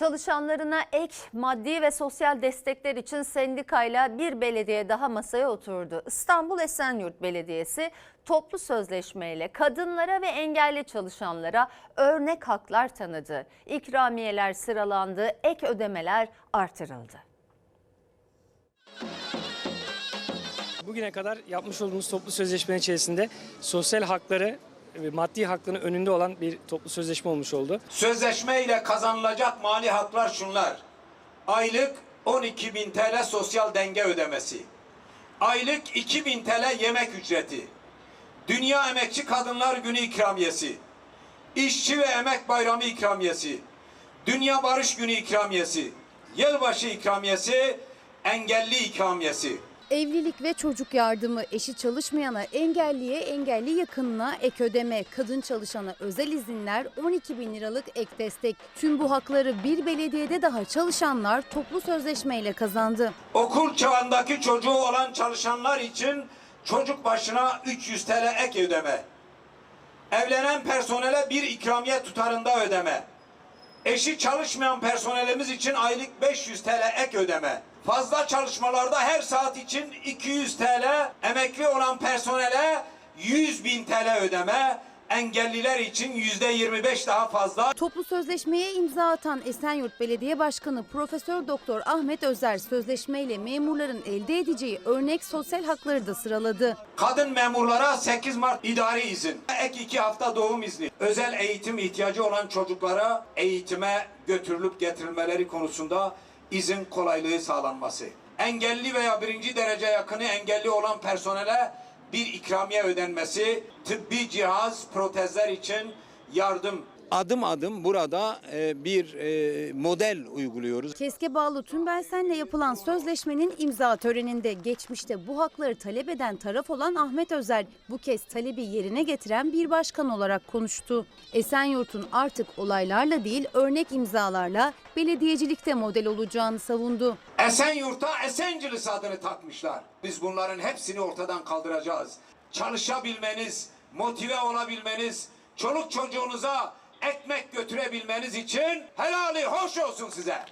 Çalışanlarına ek maddi ve sosyal destekler için sendikayla bir belediye daha masaya oturdu. İstanbul Esenyurt Belediyesi toplu sözleşmeyle kadınlara ve engelli çalışanlara örnek haklar tanıdı. İkramiyeler sıralandı, ek ödemeler artırıldı. Bugüne kadar yapmış olduğumuz toplu sözleşmenin içerisinde sosyal hakları maddi hakların önünde olan bir toplu sözleşme olmuş oldu. Sözleşme ile kazanılacak mali haklar şunlar. Aylık 12 bin TL sosyal denge ödemesi. Aylık 2 bin TL yemek ücreti. Dünya Emekçi Kadınlar Günü ikramiyesi. İşçi ve Emek Bayramı ikramiyesi. Dünya Barış Günü ikramiyesi. Yılbaşı ikramiyesi. Engelli ikramiyesi. Evlilik ve çocuk yardımı, eşi çalışmayana, engelliye, engelli yakınına ek ödeme, kadın çalışana özel izinler, 12 bin liralık ek destek. Tüm bu hakları bir belediyede daha çalışanlar toplu sözleşmeyle kazandı. Okul çağındaki çocuğu olan çalışanlar için çocuk başına 300 TL ek ödeme. Evlenen personele bir ikramiye tutarında ödeme. Eşi çalışmayan personelimiz için aylık 500 TL ek ödeme. Fazla çalışmalarda her saat için 200 TL, emekli olan personele 100 bin TL ödeme, engelliler için yüzde 25 daha fazla Toplu sözleşmeye imza atan Esenyurt Belediye Başkanı Profesör Doktor Ahmet Özer sözleşmeyle memurların elde edeceği örnek sosyal hakları da sıraladı. Kadın memurlara 8 Mart idari izin, ek 2 hafta doğum izni, özel eğitim ihtiyacı olan çocuklara eğitime götürülüp getirilmeleri konusunda izin kolaylığı sağlanması. Engelli veya birinci derece yakını engelli olan personele bir ikramiye ödenmesi, tıbbi cihaz, protezler için yardım adım adım burada e, bir e, model uyguluyoruz. Keske bağlı Tümbelsen'le yapılan sözleşmenin imza töreninde geçmişte bu hakları talep eden taraf olan Ahmet Özer bu kez talebi yerine getiren bir başkan olarak konuştu. Esenyurt'un artık olaylarla değil örnek imzalarla belediyecilikte model olacağını savundu. Esenyurt'a Esencilis adını takmışlar. Biz bunların hepsini ortadan kaldıracağız. Çalışabilmeniz, motive olabilmeniz, çoluk çocuğunuza ekmek götürebilmeniz için helali hoş olsun size.